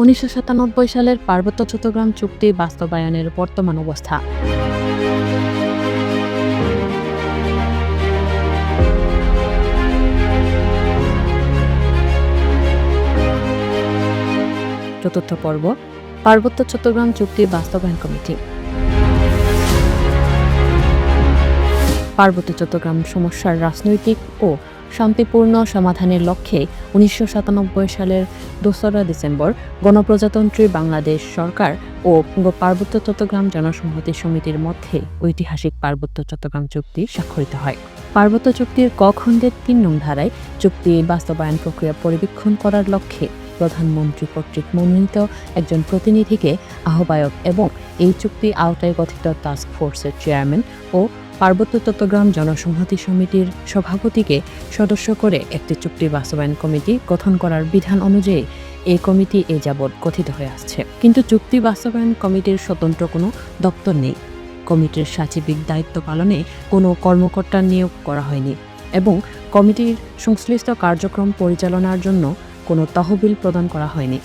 উনিশশো সাতানব্বই সালের পার্বত্য চট্টগ্রাম চুক্তি বাস্তবায়নের বর্তমান অবস্থা। চতুর্থ পর্ব, পার্বত্য চট্টগ্রাম চুক্তি বাস্তবায়ন কমিটি। পার্বত্য চট্টগ্রাম সমস্যার রাজনৈতিক ও শান্তিপূর্ণ সমাধানের লক্ষ্যে উনিশশো সাতানব্বই সালের দোসরা ডিসেম্বর গণপ্রজাতন্ত্রী বাংলাদেশ সরকার ও পার্বত্য চট্টগ্রাম জনসংহতি সমিতির মধ্যে ঐতিহাসিক পার্বত্য চট্টগ্রাম চুক্তি স্বাক্ষরিত হয়। পার্বত্য চুক্তির ক খণ্ডের তিন নং ধারায় চুক্তি বাস্তবায়ন প্রক্রিয়া পরিবীক্ষণ করার লক্ষ্যে প্রধানমন্ত্রী কর্তৃক মনোনীত একজন প্রতিনিধিকে আহ্বায়ক এবং এই চুক্তি আওতায় গঠিত টাস্ক ফোর্সের চেয়ারম্যান ও পার্বত্য চট্টগ্রাম জনসংহতি সমিতির সভাপতিকে সদস্য করে একটি চুক্তি বাস্তবায়ন কমিটি গঠন করার বিধান অনুযায়ী এই কমিটি এ যাবৎ গঠিত হয়ে আসছে। কিন্তু চুক্তি বাস্তবায়ন কমিটির স্বতন্ত্র কোনো দপ্তর নেই। কমিটির সাচিবিক দায়িত্ব পালনে কোনো কর্মকর্তা নিয়োগ করা হয়নি এবং কমিটির সংশ্লিষ্ট কার্যক্রম পরিচালনার জন্য কোনো তহবিল প্রদান করা হয়নি।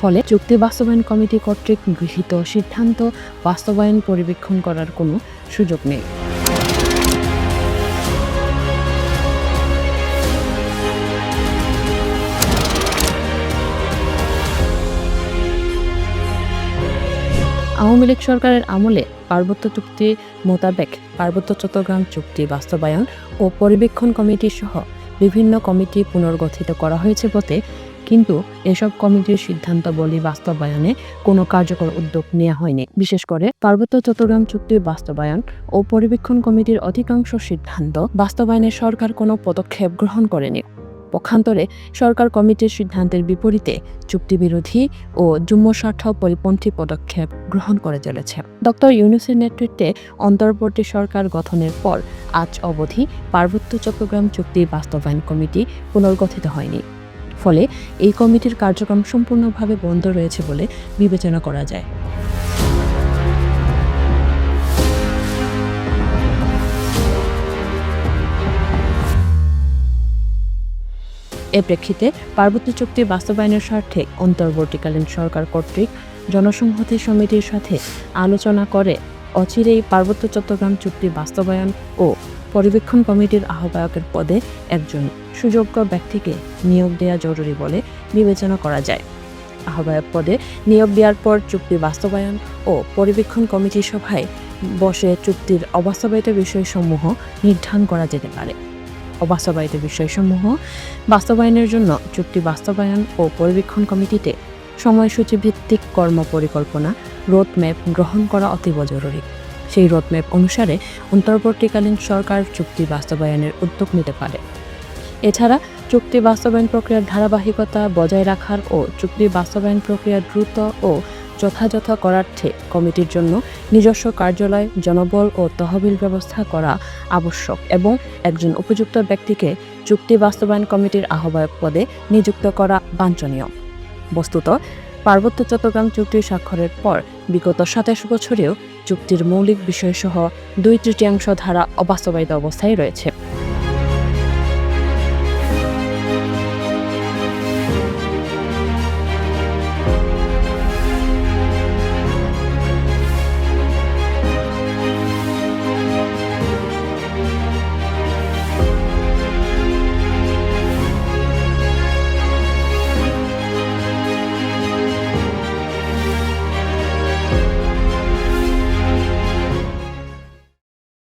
ফলে চুক্তি বাস্তবায়ন কমিটি কর্তৃক গৃহীত সিদ্ধান্ত বাস্তবায়ন পরিবেক্ষণ করার কোনো সুযোগ নেই। আওয়ামী লীগ সরকারের আমলে পার্বত্য চুক্তি মোতাবেক পার্বত্য চট্টগ্রাম চুক্তি বাস্তবায়ন ও পরিবেক্ষণ কমিটি সহ বিভিন্ন কমিটি পুনর্গঠিত করা হয়েছে বটে। কিন্তু এসব কমিটির সিদ্ধান্তবলী বাস্তবায়নে কোনো কার্যকর উদ্যোগ নেওয়া হয়নি। বিশেষ করে পার্বত্য চট্টগ্রাম চুক্তির বাস্তবায়ন ও পরিবেক্ষণ কমিটির অধিকাংশ সিদ্ধান্ত বাস্তবায়নে সরকার কোনো পদক্ষেপ গ্রহণ করেনি। পক্ষান্তরে সরকার কমিটির সিদ্ধান্তের বিপরীতে চুক্তিবিরোধী ও যুগ্ম স্বার্থ পরিপন্থী পদক্ষেপ গ্রহণ করে চলেছে। ডক্টর ইউনুসের নেতৃত্বে অন্তর্বর্তী সরকার গঠনের পর আজ অবধি পার্বত্য চট্টগ্রাম চুক্তি বাস্তবায়ন কমিটি পুনর্গঠিত হয়নি। ফলে এই কমিটির কার্যক্রম সম্পূর্ণভাবে বন্ধ রয়েছে বলে বিবেচনা করা যায়। এ প্রেক্ষিতে পার্বত্য চুক্তি বাস্তবায়নের স্বার্থে অন্তর্বর্তীকালীন সরকার কর্তৃক জনসংহতি সমিতির সাথে আলোচনা করে অচিরেই পার্বত্য চট্টগ্রাম চুক্তি বাস্তবায়ন ও পরিবীক্ষণ কমিটির আহ্বায়কের পদে একজন সুযোগ্য ব্যক্তিকে নিয়োগ দেওয়া জরুরি বলে বিবেচনা করা যায়। আহ্বায়ক পদে নিয়োগ দেওয়ার পর চুক্তি বাস্তবায়ন ও পরিবীক্ষণ কমিটি সভায় বসে চুক্তির অবাস্তবায়িত বিষয়সমূহ নির্ধারণ করা যেতে পারে। অবাস্তবায়িত বিষয়সমূহ, বাস্তবায়নের জন্য চুক্তি বাস্তবায়ন ও পরিবীক্ষণ কমিটিতে সময়সূচি ভিত্তিক কর্ম পরিকল্পনা রোডম্যাপ গ্রহণ করা অতীব জরুরি। সেই রোডম্যাপ অনুসারে অন্তর্বর্তীকালীন সরকার চুক্তি বাস্তবায়নের উদ্যোগ নিতে পারে। এছাড়া চুক্তি বাস্তবায়ন প্রক্রিয়ার ধারাবাহিকতা বজায় রাখার ও চুক্তি বাস্তবায়ন প্রক্রিয়া দ্রুত ও যথাযথ করার্থে কমিটির জন্য নিজস্ব কার্যালয়, জনবল ও তহবিল ব্যবস্থা করা আবশ্যক এবং একজন উপযুক্ত ব্যক্তিকে চুক্তি বাস্তবায়ন কমিটির আহ্বায়ক পদে নিযুক্ত করা বাঞ্ছনীয়। বস্তুত, পার্বত্য চট্টগ্রাম চুক্তি স্বাক্ষরের পর বিগত সাতাশ বছরেও চুক্তির মৌলিক বিষয়সহ দুই তৃতীয়াংশ ধারা অবাস্তবায়িত অবস্থায় রয়েছে।